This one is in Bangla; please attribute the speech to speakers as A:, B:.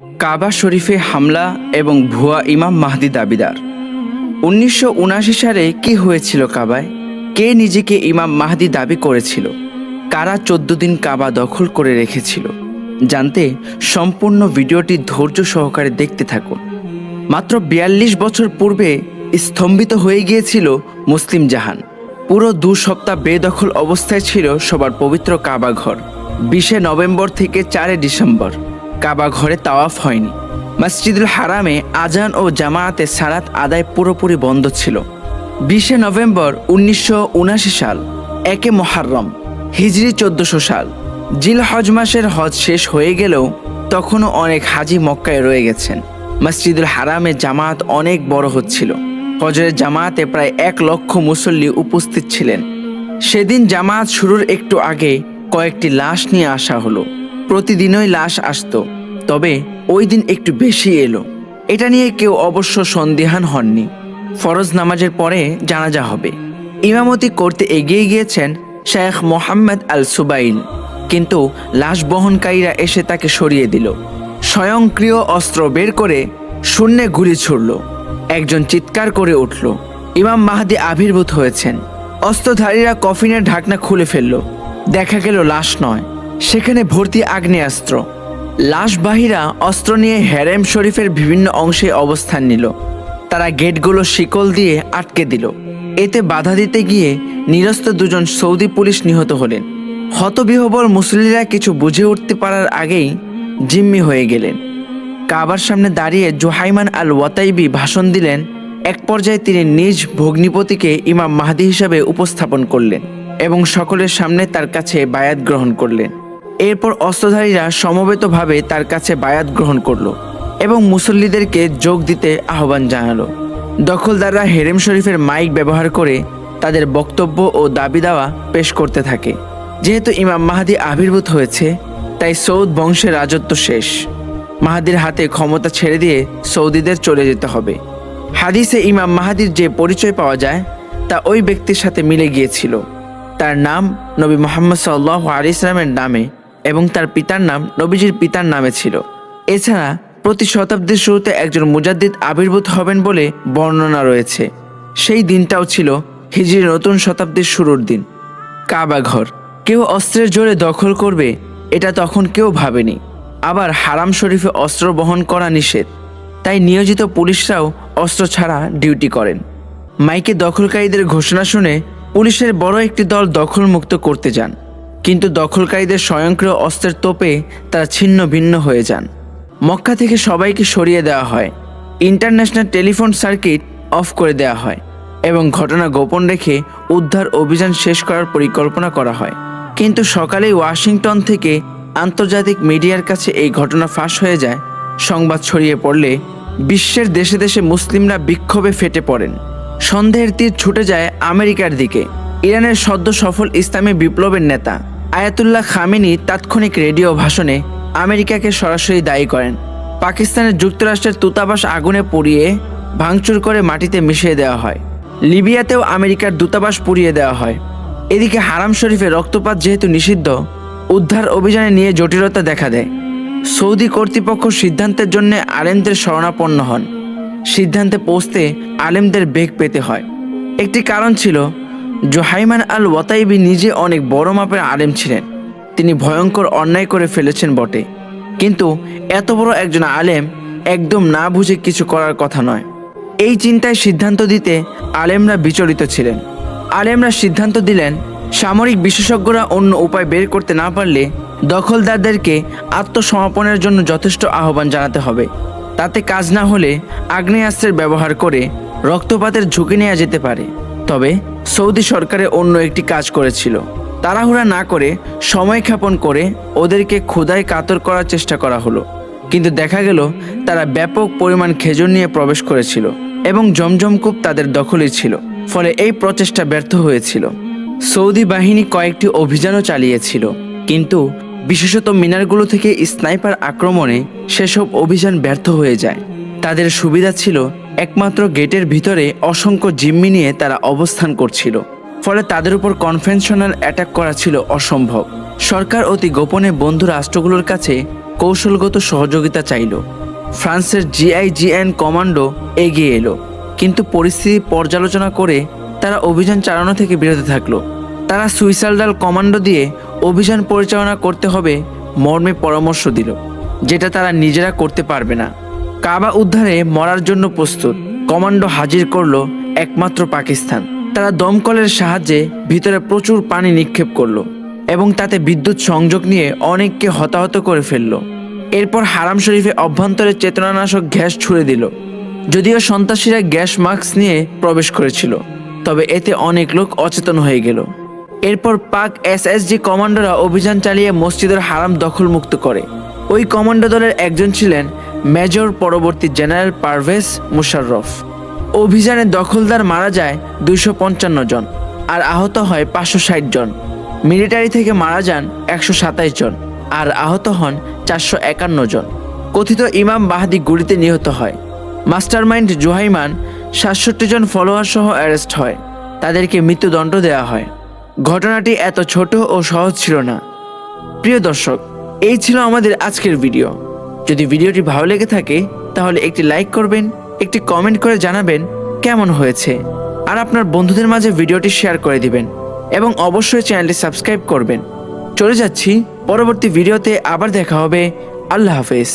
A: কাবা শরীফে হামলা এবং ভুয়া ইমাম মাহদি দাবিদার। উনিশশো উনাশি সালে কি হয়েছিল কাবায়? কে নিজেকে ইমাম মাহদি দাবি করেছিল? কারা চোদ্দ দিন কাবা দখল করে রেখেছিল? জানতে সম্পূর্ণ ভিডিওটি ধৈর্য সহকারে দেখতে থাকুন। মাত্র বিয়াল্লিশ বছর পূর্বে স্তম্ভিত হয়ে গিয়েছিল মুসলিম জাহান। পুরো দু সপ্তাহ বেদখল অবস্থায় ছিল সবার পবিত্র কাবা ঘর, বিশে নভেম্বর থেকে চারে ডিসেম্বর। কাবা ঘরে তাওয়াফ হয়নি। মসজিদুল হারামে আজান ও জামায়াতে সালাত আদায় পুরোপুরি বন্ধ ছিল। বিশে নভেম্বর উনিশশো উনাশি সাল, একে মহারম হিজরি চোদ্দশো সাল। জিল হজ মাসের হজ শেষ হয়ে গেলেও তখনও অনেক হাজি মক্কায় রয়ে গেছেন। মসজিদুল হারামে জামায়াত অনেক বড় হচ্ছিল। ফজরের জামায়াতে প্রায় এক লক্ষ মুসল্লি উপস্থিত ছিলেন। সেদিন জামায়াত শুরুর একটু আগে কয়েকটি লাশ নিয়ে আসা হলো। প্রতিদিনই লাশ আসতো, তবে ওই দিন একটু বেশি এলো। এটা নিয়ে কেউ অবশ্য সন্দেহান হননি। ফরজ নামাজের পরে জানাজা হবে। ইমামতি করতে এগিয়ে গিয়েছেন শেখ মোহাম্মদ আল সুবাইল কিন্তু লাশ বহনকারীরা এসে তাকে সরিয়ে দিল। স্বয়ংক্রিয় অস্ত্র বের করে শূন্যে গুলি ছুড়ল। একজন চিৎকার করে উঠল। ইমাম মাহাদি আবির্ভূত হয়েছেন। অস্ত্রধারীরা কফিনের ঢাকনা খুলে ফেলল। দেখা গেল লাশ নয়। সেখানে ভর্তি আগ্নেয়াস্ত্র। লাশবাহীরা অস্ত্র নিয়ে হ্যারেম শরীফের বিভিন্ন অংশে অবস্থান নিল। তারা গেটগুলো শিকল দিয়ে আটকে দিল। এতে বাধা দিতে গিয়ে নিরস্ত দুজন সৌদি পুলিশ নিহত হলেন। হতবিহবল মুসলিরা কিছু বুঝে উঠতে পারার আগেই জিম্মি হয়ে গেলেন। কাবার সামনে দাঁড়িয়ে জোহাইমান আল ওয়াতাইবি ভাষণ দিলেন। এক পর্যায়ে তিনি নিজ ভগ্নিপতিকে ইমাম মাহাদি হিসাবে উপস্থাপন করলেন এবং সকলের সামনে তার কাছে বায়াত গ্রহণ করলেন। এরপর অস্ত্রধারীরা সমবেতভাবে তার কাছে বায়াত গ্রহণ করল এবং মুসল্লিদেরকে যোগ দিতে আহ্বান জানালো। দখলদাররা হেরেম শরীফের মাইক ব্যবহার করে তাদের বক্তব্য ও দাবি দাওয়া পেশ করতে থাকে। যেহেতু ইমাম মাহাদি আবির্ভূত হয়েছে, তাই সৌদ বংশের রাজত্ব শেষ। মাহাদির হাতে ক্ষমতা ছেড়ে দিয়ে সৌদিদের চলে যেতে হবে। হাদিসে ইমাম মাহাদির যে পরিচয় পাওয়া যায়, তা ওই ব্যক্তির সাথে মিলে গিয়েছিল। তার নাম নবী মোহাম্মদ সাল্লাহ আলি ইসলামের নামে। এবং তার পিতার নাম, নবীজির পিতার নামে ছিল। এছাড়া প্রতি শতাব্দীর শুরুতে একজন মুজাদ্দিদ আবির্ভূত হবেন বলে বর্ণনা রয়েছে। সেই দিনটাও ছিল হিজরির নতুন শতাব্দীর শুরুর দিন। কাবা ঘর। কেউ অস্ত্রের জোরে দখল করবে, এটা তখন কেউ ভাবেনি। আবার হারাম শরীফে অস্ত্র বহন করা নিষেধ। তাই নিয়োজিত পুলিশরাও অস্ত্র ছাড়া ডিউটি করেন। মাইকে দখলকারীদের ঘোষণা শুনে পুলিশের বড় একটি দল দখলমুক্ত করতে যান। কিন্তু দখলকারীদের স্বয়ংক্রিয় অস্ত্রের তোপে তারা ছিন্ন ভিন্ন হয়ে যান। মক্কা থেকে সবাইকে সরিয়ে দেওয়া হয়। ইন্টারন্যাশনাল টেলিফোন সার্কিট অফ করে দেওয়া হয় এবং ঘটনা গোপন রেখে উদ্ধার অভিযান শেষ করার পরিকল্পনা করা হয়। কিন্তু সকালেই ওয়াশিংটন থেকে আন্তর্জাতিক মিডিয়ার কাছে এই ঘটনা ফাঁস হয়ে যায়। সংবাদ ছড়িয়ে পড়লে বিশ্বের দেশে দেশে মুসলিমরা বিক্ষোভে ফেটে পড়েন। সন্দেহের তীর ছুটে যায় আমেরিকার দিকে। ইরানের সদ্য সফল ইসলামী বিপ্লবের নেতা আয়াতুল্লাহ খামেনি তাৎক্ষণিক রেডিও ভাষণে আমেরিকাকে সরাসরি দায়ী করেন। পাকিস্তানের যুক্তরাষ্ট্রের দূতাবাস আগুনে পুড়িয়ে ভাঙচুর করে মাটিতে মিশিয়ে দেওয়া হয়। লিবিয়াতেও আমেরিকার দূতাবাস পুড়িয়ে দেওয়া হয়। এদিকে হারাম শরীফে রক্তপাত যেহেতু নিষিদ্ধ, উদ্ধার অভিযানে নিয়ে জটিলতা দেখা দেয়। সৌদি কর্তৃপক্ষ সিদ্ধান্তের জন্য আলেমদের শরণাপন্ন হন। সিদ্ধান্তে পৌঁছতে আলেমদের বেগ পেতে হয়। একটি কারণ ছিল জোহাইমান আল ওয়াতাইবি নিজে অনেক বড় মাপের আলেম ছিলেন। তিনি ভয়ঙ্কর অন্যায় করে ফেলেছেন বটে। কিন্তু এত বড় একজন আলেম একদম না বুঝে কিছু করার কথা নয়। এই চিন্তায় সিদ্ধান্ত দিতে আলেমরা বিচলিত ছিলেন। আলেমরা সিদ্ধান্ত দিলেন, সামরিক বিশেষজ্ঞরা অন্য উপায় বের করতে না পারলে দখলদারদেরকে আত্মসমর্পণের জন্য যথেষ্ট আহ্বান জানাতে হবে। তাতে কাজ না হলে আগ্নেয়াস্ত্রের ব্যবহার করে রক্তপাতের ঝুঁকি নেওয়া যেতে পারে। তবে সৌদি সরকারে অন্য একটি কাজ করেছিল। তাড়াহুড়া না করে সময় ক্ষেপণ করে ওদেরকে ক্ষুদায় কাতর করার চেষ্টা করা হলো। কিন্তু দেখা গেল, তারা ব্যাপক পরিমাণ খেজুর নিয়ে প্রবেশ করেছিল এবং জমজমকূপ তাদের দখলেই ছিল, ফলে এই প্রচেষ্টা ব্যর্থ হয়েছিল। সৌদি বাহিনী কয়েকটি অভিযানও চালিয়েছিল, কিন্তু বিশেষত মিনারগুলো থেকে স্নাইপার আক্রমণে সেসব অভিযান ব্যর্থ হয়ে যায়। তাদের সুবিধা ছিল একমাত্র গেটের ভিতরে অসংখ্য জিম্মি নিয়ে তারা অবস্থান করছিল। ফলে তাদের উপর কনভেনশনাল অ্যাটাক করা ছিল অসম্ভব। সরকার অতি গোপনে বন্ধু রাষ্ট্রগুলোর কাছে কৌশলগত সহযোগিতা চাইল। ফ্রান্সের জিআইজিএন কমান্ডো এগিয়ে এলো, কিন্তু পরিস্থিতি পর্যালোচনা করে তারা অভিযান চালানো থেকে বিরত থাকল। তারা সুইসাইডাল কমান্ডো দিয়ে অভিযান পরিচালনা করতে হবে মর্মে পরামর্শ দিল, যেটা তারা নিজেরা করতে পারবে না। কাবা উদ্ধারে মরার জন্য প্রস্তুত। কমান্ডো হাজির করল একমাত্র পাকিস্তান। তারা দমকলের সাহায্যে ভিতরে প্রচুর পানি নিক্ষেপ করল এবং তাতে বিদ্যুৎ সংযোগ নিয়ে অনেককে হতাহত করে ফেলল। এরপর হারাম শরীফে অভ্যন্তরে চেতনানাশক গ্যাস ছুড়ে দিল। যদিও সন্ত্রাসীরা গ্যাস মাস্ক নিয়ে প্রবেশ করেছিল, তবে এতে অনেক লোক অচেতন হয়ে গেল। এরপর পাক এসএসজি কমান্ডোরা অভিযান চালিয়ে মসজিদের হারাম দখলমুক্ত করে। ওই কমান্ডো দলের একজন ছিলেন মেজর পরবর্তী জেনারেল পারভেজ মুশাররফ। অভিযানে দখলদার মারা যায় দুইশো পঞ্চান্ন জন, আর আহত হয় পাঁচশো ষাট জন। মিলিটারি থেকে মারা যান একশো সাতাইশ জন, আর আহত হন চারশো একান্ন জন। কথিত ইমাম বাহাদি গুলিতে নিহত হয়। মাস্টারমাইন্ড জোহাইমান সাতষট্টি জন ফলোয়ার সহ অ্যারেস্ট হয়। তাদেরকে মৃত্যুদণ্ড দেওয়া হয়। ঘটনাটি এত ছোট ও সহজ ছিল না। প্রিয় দর্শক, এই ছিল আমাদের আজকের ভিডিও। যদি ভিডিওটি ভালো লেগে থাকে, তাহলে একটি লাইক করবেন, একটি কমেন্ট করে জানাবেন কেমন হয়েছে, আর আপনার বন্ধুদের মাঝে ভিডিওটি শেয়ার করে দিবেন, এবং অবশ্যই চ্যানেলটি সাবস্ক্রাইব করবেন। চলে যাচ্ছি, পরবর্তী ভিডিওতে আবার দেখা হবে। আল্লাহ হাফেজ।